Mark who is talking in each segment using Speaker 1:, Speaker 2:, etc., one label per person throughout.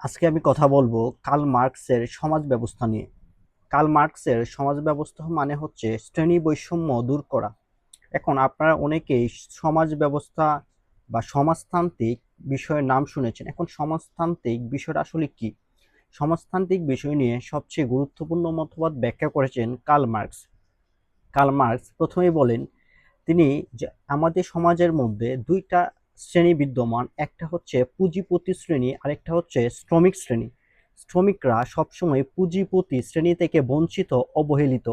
Speaker 1: আজকে আমি কথা বলব কার্ল মার্কসের সমাজ ব্যবস্থা নিয়ে। কার্ল মার্কসের সমাজ ব্যবস্থা মানে হচ্ছে শ্রেণি বৈষম্য দূর করা। এখন আপনারা অনেকেই সমাজ ব্যবস্থা বা সমাজতান্ত্রিক বিষয়ের নাম শুনেছেন। এখন সমাজতান্ত্রিক বিষয়টা আসলে কি? সমাজতান্ত্রিক বিষয় নিয়ে সবচেয়ে গুরুত্বপূর্ণ মতবাদ ব্যাখ্যা করেছেন কার্ল মার্কস। কার্ল মার্কস প্রথমেই বলেন, তিনি যে আমাদের সমাজের মধ্যে দুইটা শ্রেণি বিদ্যমান, একটা হচ্ছে পুঁজিপতি শ্রেণি, আরেকটা হচ্ছে শ্রমিক শ্রেণি। শ্রমিকরা সবসময় পুঁজিপতি শ্রেণি থেকে বঞ্চিত, অবহেলিত।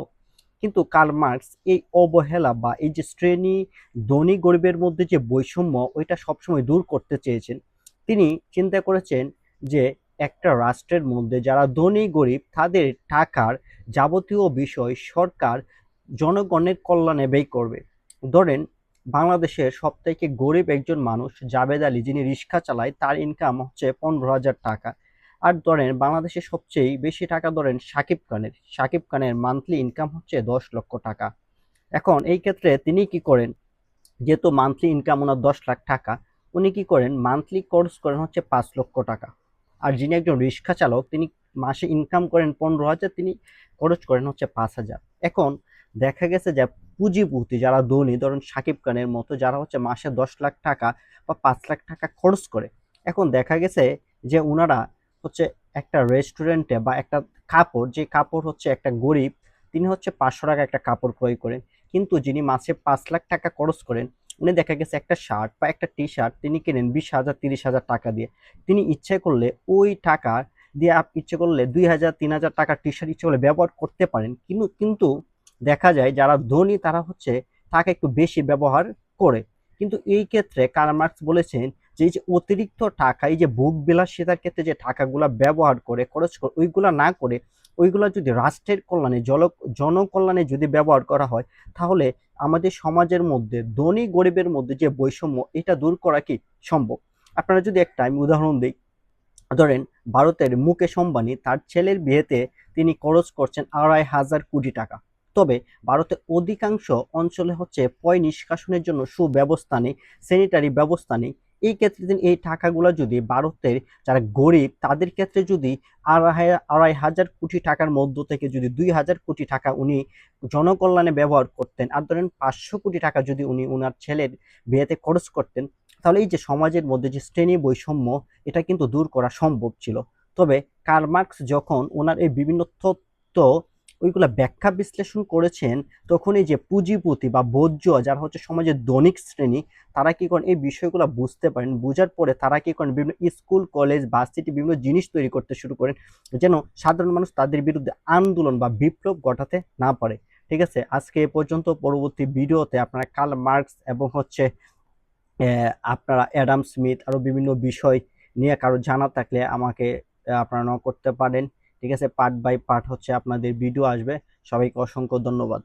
Speaker 1: কিন্তু কার্ল মার্কস এই অবহেলা বা এই যে শ্রেণি ধনী গরিবের মধ্যে যে বৈষম্য, ওইটা সবসময় দূর করতে চেয়েছেন। তিনি চিন্তা করেছেন যে একটা রাষ্ট্রের মধ্যে যারা ধনী গরিব, তাদের টাকার যাবতীয় বিষয় সরকার জনগণের কল্যাণে ব্যয় করবে। ধরেন বাংলাদেশের সবথেকে গরিব একজন মানুষ জাবেদ আলী, যিনি রিক্সা চালায়, তার ইনকাম হচ্ছে পনেরো হাজার টাকা। আর ধরেন বাংলাদেশে সবচেয়ে বেশি টাকা ধরেন সাকিব খানের। সাকিব খানের মান্থলি ইনকাম হচ্ছে দশ লক্ষ টাকা। এখন এই ক্ষেত্রে তিনি কি করেন? যেহেতু মান্থলি ইনকাম ওনার দশ লাখ টাকা, উনি কি করেন? মান্থলি কোর্স করেন হচ্ছে পাঁচ লক্ষ টাকা। আর যিনি একজন রিক্সা চালক, তিনি মাসে ইনকাম করেন পনেরো হাজার, তিনি খরচ করেন হচ্ছে পাঁচ হাজার। এখন দেখা গেছে যে পুঁজিপতি যারা ধনী, ধরুন সাকিব খানের মতো যারা হচ্ছে মাসে দশ লাখ টাকা বা পাঁচ লাখ টাকা খরচ করে। এখন দেখা গেছে যে ওনারা হচ্ছে একটা রেস্টুরেন্টে বা একটা কাপড়, যে কাপড় হচ্ছে একটা গরিব, তিনি হচ্ছে পাঁচশো টাকা একটা কাপড় ক্রয় করেন। কিন্তু যিনি মাসে পাঁচ লাখ টাকা খরচ করেন, উনি দেখা গেছে একটা শার্ট বা একটা টি শার্ট তিনি কেনেন বিশ হাজার, তিরিশ হাজার টাকা দিয়ে। তিনি ইচ্ছে করলে ওই টাকা দিয়ে আপ, ইচ্ছে করলে দুই হাজার, তিন হাজার টাকার টি শার্ট ইচ্ছে করলে ব্যবহার করতে পারেন। কিন্তু কিন্তু দেখা যায় যারা ধনী তারা হচ্ছে টাকা একটু বেশি ব্যবহার করে। কিন্তু এই ক্ষেত্রে কার্ল মার্কস বলেছেন যে যে অতিরিক্ত টাকা, এই যে ভোগ বিলাসিতার ক্ষেত্রে যে টাকাগুলা ব্যবহার করে, খরচ করে, ওইগুলা না করে, ওইগুলো যদি রাষ্ট্রের কল্যাণে জল জনকল্যাণে যদি ব্যবহার করা হয়, তাহলে আমাদের সমাজের মধ্যে, ধনী গরিবের মধ্যে যে বৈষম্য, এটা দূর করা কি সম্ভব? আপনারা যদি একটা আমি উদাহরণ দিই। ধরেন ভারতের মুকেশ আম্বানি, তার ছেলের বিয়েতে তিনি খরচ করছেন আড়াই হাজার কোটি টাকা। তবে ভারতের অধিকাংশ অঞ্চলে হচ্ছে পয় নিষ্কাশনের জন্য সুব্যবস্থা নেই স্যানিটারি ব্যবস্থা নেই। এই ক্ষেত্রে এই টাকাগুলো যদি ভারতের যারা গরিব, তাদের ক্ষেত্রে যদি আড়াই আড়াই হাজার কোটি টাকার মধ্য থেকে যদি দুই হাজার কোটি টাকা উনি জনকল্যাণে ব্যবহার করতেন, আর ধরেন পাঁচশো কোটি টাকা যদি উনি ওনার ছেলের বিয়েতে খরচ করতেন, তাহলে এই যে সমাজের মধ্যে যে শ্রেণি বৈষম্য, এটা কিন্তু দূর করা সম্ভব ছিল। তবে কার্ল মার্কস যখন ওনার এই বিভিন্ন তথ্য ওইগুলা ব্যাখ্যা বিশ্লেষণ করেছেন, তখন এই যে পুঁজিপতি বা ভোজ্য যারা হচ্ছে সমাজের দৈনিক শ্রেণি, তারা কি করেন? এই বিষয়গুলো বুঝতে পারেন। বোঝার পরে তারা কি করেন? বিভিন্ন স্কুল, কলেজ, ভার্সিটি বিভিন্ন জিনিস তৈরি করতে শুরু করেন, যেন সাধারণ মানুষ তাদের বিরুদ্ধে আন্দোলন বা বিপ্লব ঘটাতে না পারে। ঠিক আছে? আজকে এ পর্যন্ত। পরবর্তী ভিডিওতে আপনারা কার্ল মার্কস এবং হচ্ছে আপনারা অ্যাডাম স্মিথ আরও বিভিন্ন বিষয় নিয়ে কারও জানা থাকলে আমাকে আপনারা নক করতে পারেন। ঠিক আছে? পার্ট বাই পার্ট হচ্ছে আপনাদের ভিডিও আসবে। সবাইকে অসংখ্য ধন্যবাদ।